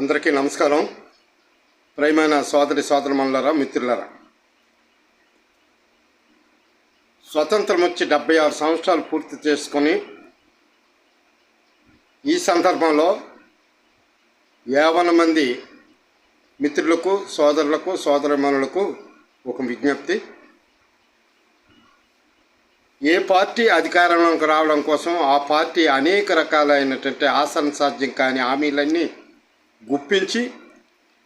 అందరికీ నమస్కారం. ప్రేమైన సోదరి సోదరమణులరా మిత్రులరా. స్వతంత్రం వచ్చి డెబ్బై ఆరు సంవత్సరాలు పూర్తి చేసుకొని ఈ సందర్భంలో యావన మంది మిత్రులకు సోదరులకు సోదరమణులకు ఒక విజ్ఞప్తి. ఏ పార్టీ అధికారంలోకి రావడం కోసం ఆ పార్టీ అనేక రకాలైనటువంటి ఆసన సాధ్యం కాని హామీలన్నీ గుప్పించి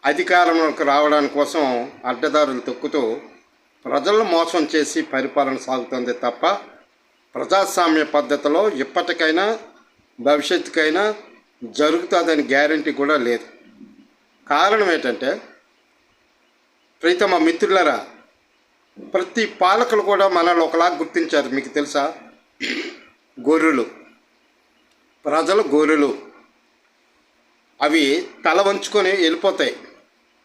అధికారంలోకి రావడానికి కోసం అడ్డదారులు తొక్కుతూ ప్రజలను మోసం చేసి పరిపాలన సాగుతుంది తప్ప ప్రజాస్వామ్య పద్ధతిలో ఇప్పటికైనా భవిష్యత్తుకైనా జరుగుతుందని గ్యారంటీ కూడా లేదు. కారణం ఏంటంటే ప్రీతమ మిత్రులరా ప్రతి పాలకులు కూడా మనల్ని ఒకలాగా గుర్తించారు. మీకు తెలుసా? గొర్రెలు. ప్రజలు గొర్రెలు. అవి తల వంచుకొని వెళ్ళిపోతాయి.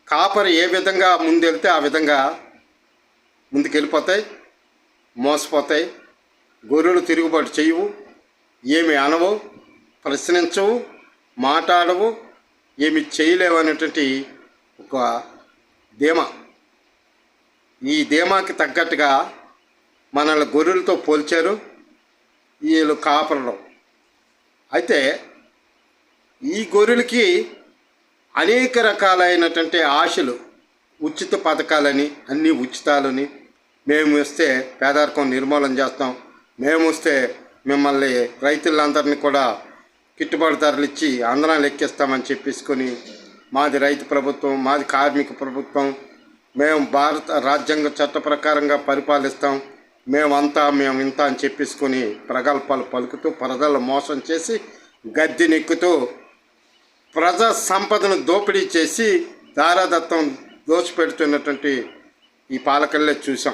కాపరి ఏ విధంగా ముందెళ్తే ఆ విధంగా ముందుకు వెళ్ళిపోతాయి మోసపోతాయి. గొర్రెలు తిరుగుబాటు చేయవు. ఏమి అనవు. ప్రశ్నించవు. మాట్లాడవు. ఏమి చేయలేవు అనేటువంటి ఒక ధీమా. ఈ ధీమాకి తగ్గట్టుగా మనల్ని గొర్రెలతో పోల్చారు. వీళ్ళు కాపరలు. అయితే ఈ గొర్రెలకి అనేక రకాలైనటువంటి ఆశలు ఉచిత పథకాలని అన్ని ఉచితాలని మేము వస్తే పేదరికం నిర్మూలన చేస్తాం. మేము వస్తే మిమ్మల్ని రైతులందరినీ కూడా గిట్టుబాటు ధరలు ఇచ్చి అందరం లెక్కిస్తామని చెప్పేసుకొని మాది రైతు ప్రభుత్వం మాది కార్మిక ప్రభుత్వం మేము భారత రాజ్యాంగ చట్ట ప్రకారంగా పరిపాలిస్తాం. మేమంతా మేము ఇంత అని చెప్పేసుకొని ప్రగల్భాలు పలుకుతూ ప్రజలు మోసం చేసి గద్దెనెక్కుతూ ప్రజా సంపదను దోపిడీ చేసి దారాదత్తం దోచిపెడుతున్నటువంటి ఈ పాలకల్లే చూసాం.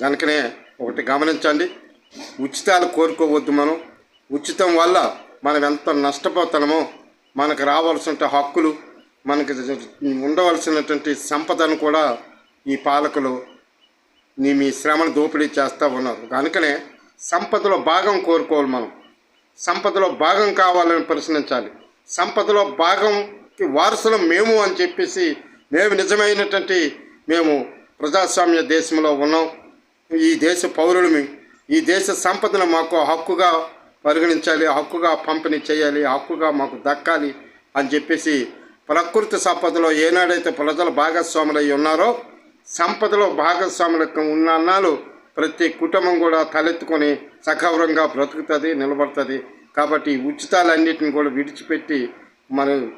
కనుకనే ఒకటి గమనించండి. ఉచితాలు కోరుకోవద్దు మనం. ఉచితం వల్ల మనం ఎంత నష్టపోతామో మనకు రావాల్సిన హక్కులు మనకి ఉండవలసినటువంటి సంపదను కూడా ఈ పాలకులు నీ మీ శ్రమను దోపిడీ చేస్తూ ఉన్నారు. కనుకనే సంపదలో భాగం కోరుకోవాలి మనం. సంపదలో భాగం కావాలని ప్రశ్నించాలి. సంపదలో భాగంకి వారసులం మేము అని చెప్పేసి మేము నిజమైనటువంటి మేము ప్రజాస్వామ్య దేశంలో ఉన్నాం. ఈ దేశ పౌరులమి ఈ దేశ సంపదను మాకు హక్కుగా పరిగణించాలి హక్కుగా పంపిణీ చేయాలి హక్కుగా మాకు దక్కాలి అని చెప్పేసి ప్రకృతి సంపదలో ఏనాడైతే ప్రజలు భాగస్వాములై ఉన్నారో సంపదలో భాగస్వాములకు అన్నాలు ప్రతి కుటుంబం కూడా తలెత్తుకొని సగౌరవంగా బ్రతుకుతుంది నిలబడుతుంది. కాబట్టి ఉచితాలన్నిటిని కూడా విడిచిపెట్టి మనం